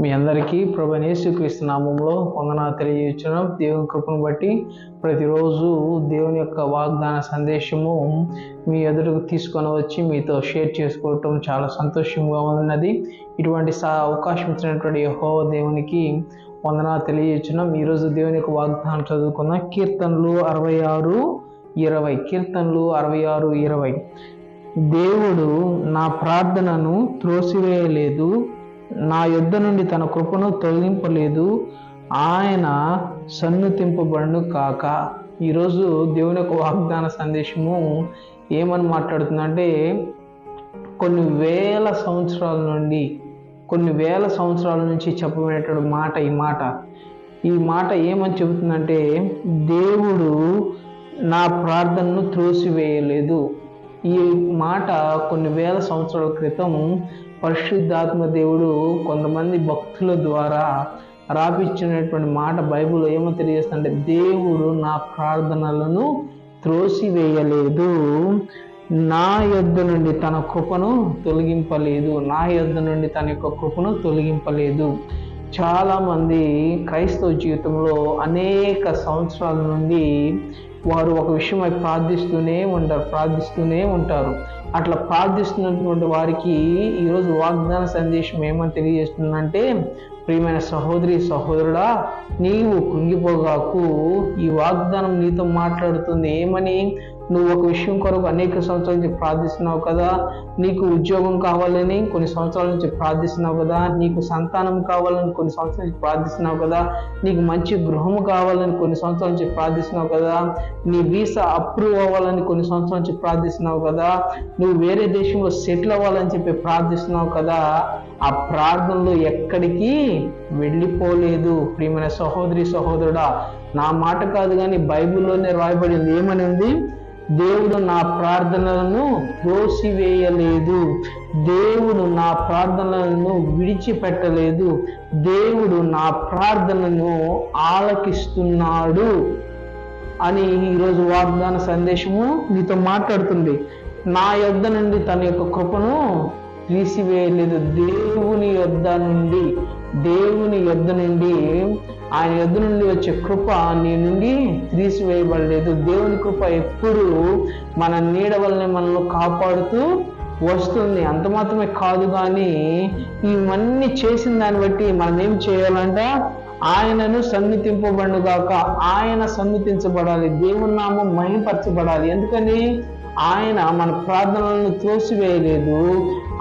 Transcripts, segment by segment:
మీ అందరికీ ప్రభు యేసుక్రీస్తు నామంలో వందనా తెలియజేస్తున్నాం. దేవుని కృపను బట్టి ప్రతిరోజు దేవుని యొక్క వాగ్దాన సందేశము మీ ఎదురుకు తీసుకొని వచ్చి మీతో షేర్ చేసుకోవటం చాలా సంతోషంగా ఉన్నది. ఇటువంటి సా అవకాశం ఇచ్చినటువంటి యహో దేవునికి వందనా తెలియజేస్తున్నాం. ఈరోజు దేవుని యొక్క వాగ్దానం చదువుకుందాం కీర్తనలు అరవై ఆరు ఇరవై. కీర్తనలు అరవై ఆరు ఇరవై. దేవుడు నా ప్రార్థనను త్రోసివేయలేదు నా యుద్ధ నుండి తన కృపను తొలగింపలేదు. ఆయన సన్నుతింపబడును కాక. ఈరోజు దేవుని యొక్క వాగ్దాన సందేశము ఏమని మాట్లాడుతుందంటే కొన్ని వేల సంవత్సరాల నుండి కొన్ని వేల సంవత్సరాల నుంచి చెప్పబడినటువంటి మాట ఈ మాట. ఈ మాట ఏమని చెబుతుందంటే దేవుడు నా ప్రార్థనను త్రోసివేయలేదు. ఈ మాట కొన్ని వేల సంవత్సరాల క్రితం పరిశుద్ధాత్మ దేవుడు కొంతమంది భక్తుల ద్వారా రాపిచ్చినటువంటి మాట బైబిల్లో ఏమో తెలియజేస్తుంటే దేవుడు నా ప్రార్థనలను త్రోసివేయలేదు. నా యొద్ద నుండి తన కృపను తొలగింపలేదు. నా యొద్ద నుండి తన యొక్క కృపను తొలగింపలేదు. చాలామంది క్రైస్తవ జీవితంలో అనేక సంవత్సరాల నుండి వారు ఒక విషయమై ప్రార్థిస్తూనే ఉంటారు ప్రార్థిస్తూనే ఉంటారు. అట్లా ప్రార్థిస్తున్నటువంటి వారికి ఈరోజు వాగ్దాన సందేశం ఏమని తెలియజేస్తుందంటే ప్రియమైన సహోదరి సహోదరుడా నీవు కుంగిపోగాకు ఈ వాగ్దానం నీతో మాట్లాడుతుంది ఏమని? నువ్వు ఒక విషయం కొరకు అనేక సంవత్సరాల నుంచి ప్రార్థిస్తున్నావు కదా. నీకు ఉద్యోగం కావాలని కొన్ని సంవత్సరాల నుంచి ప్రార్థిస్తున్నావు కదా. నీకు సంతానం కావాలని కొన్ని సంవత్సరాల నుంచి ప్రార్థిస్తున్నావు కదా. నీకు మంచి గృహము కావాలని కొన్ని సంవత్సరాల నుంచి ప్రార్థిస్తున్నావు కదా. నీ వీసా అప్రూవ్ అవ్వాలని కొన్ని సంవత్సరాల నుంచి ప్రార్థిస్తున్నావు కదా. నువ్వు వేరే దేశంలో సెటిల్ అవ్వాలని చెప్పి ప్రార్థిస్తున్నావు కదా. ఆ ప్రార్థనలు ఎక్కడికి వెళ్ళిపోలేదు. ప్రియమైన సహోదరి సహోదరుడా నా మాట కాదు కానీ బైబిల్లోనే రాయబడింది ఏమని ఉంది? దేవుడు నా ప్రార్థనలను త్రోసివేయలేదు. దేవుడు నా ప్రార్థనలను విడిచిపెట్టలేదు. దేవుడు నా ప్రార్థనను ఆలకిస్తున్నాడు అని ఈరోజు వాగ్దాన సందేశము నీతో మాట్లాడుతుంది. నా యొద్ద నుండి తన యొక్క కృపను తీసివేయలేదు. దేవుని యొద్ద నుండి దేవుని యొద్ద నుండి ఆయన యొద్ నుండి వచ్చే కృప నీ నుండి తీసివేయబడలేదు. దేవుని కృప ఎప్పుడు మన నీడ వల్లనే మనల్ని కాపాడుతూ వస్తుంది. అంత మాత్రమే కాదు కానీ ఇవన్నీ చేసిన దాన్ని బట్టి మనం ఏం చేయాలంటే? ఆయనను సన్నిధింపబడు గాక ఆయన సన్నిధించబడాలి. దేవుని నామం మహింపరచబడాలి. ఎందుకని? ఆయన మన ప్రార్థనలను త్రోసివేయలేదు.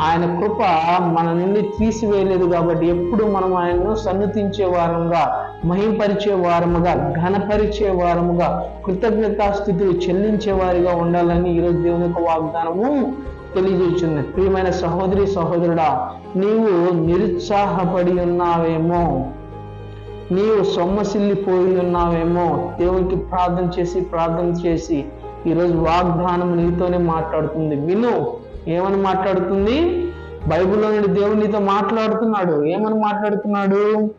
ఆయన కృప మన నుండి తీసివేయలేదు కాబట్టి ఎప్పుడు మనం ఆయనను సన్నిధించే వారంగా మహింపరిచే వారముగా ఘనపరిచే వారముగా కృతజ్ఞతాస్థితులు చెల్లించే వారిగా ఉండాలని ఈరోజు దేవుని యొక్క వాగ్దానము తెలియజేస్తుంది. ప్రియమైన సహోదరి సహోదరుడా నీవు నిరుత్సాహపడి ఉన్నావేమో నీవు సొమ్మసిల్లిపోయి ఉన్నావేమో దేవునికి ప్రార్థన చేసి ప్రార్థన చేసి ఈరోజు వాగ్దానం నీతోనే మాట్లాడుతుంది. విను ఏమని మాట్లాడుతుంది? బైబిల్లో నుండి దేవుడు నీతో మాట్లాడుతున్నాడు. ఏమని మాట్లాడుతున్నాడు?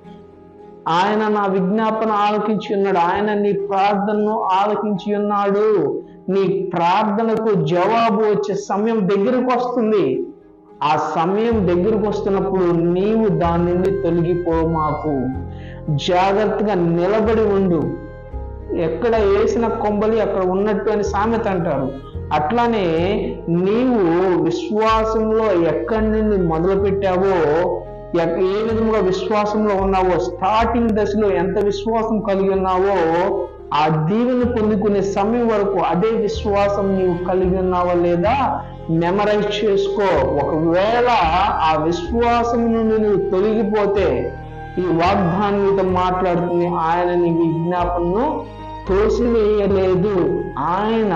ఆయన నా విజ్ఞాపన ఆలకించి ఉన్నాడు. ఆయన నీ ప్రార్థనను ఆలకించి ఉన్నాడు. నీ ప్రార్థనకు జవాబు వచ్చే సమయం దగ్గరకు వస్తుంది. ఆ సమయం దగ్గరకు వస్తున్నప్పుడు నీవు దాని నుండి తొలగిపో మాకు. జాగ్రత్తగా నిలబడి ఉండు. ఎక్కడ వేసిన కొంబలి అక్కడ ఉన్నట్టు అని సామెత అంటారు. అట్లానే నీవు విశ్వాసంలో ఎక్కడి నుండి మొదలు పెట్టావో ఏ విధంగా విశ్వాసంలో ఉన్నావో స్టార్టింగ్ దశలో ఎంత విశ్వాసం కలిగి ఉన్నావో ఆ దీవెని పొందుకునే సమయం వరకు అదే విశ్వాసం నీవు కలిగి ఉన్నావా లేదా మెమరైజ్ చేసుకో. ఒకవేళ ఆ విశ్వాసం నుండి నువ్వు తొలగిపోతే ఈ వాగ్దానం మాట్లాడుతుంది ఆయన నీ విజ్ఞాపనను తోసివేయలేదు. ఆయన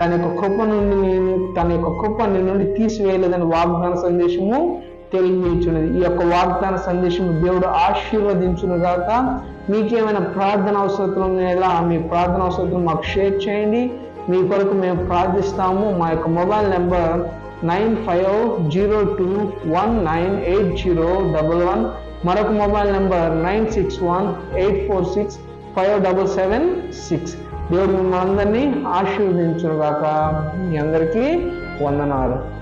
తన యొక్క కృప నుండి నేను తన యొక్క కృప నుండి తీసివేయలేదని వాగ్దాన సందేశము తెలియజేస్తున్నది ఈ యొక్క వాగ్దాన సందేశం దేవుడు ఆశీర్వదించును గాక. మీకేమైనా ప్రార్థన అవసరం ఉన్నాయా మీ ప్రార్థన అవసరం మాకు షేర్ చేయండి. మీ కొరకు మేము ప్రార్థిస్తాము. మా యొక్క mobile number nine five zero two one nine eight zero double one. మరొక mobile number nine six one eight four six five double seven six. దేవుడు మిమ్మల్ని అందరినీ ఆశీర్వదించును గాక. మీ అందరికీ వందనాలు.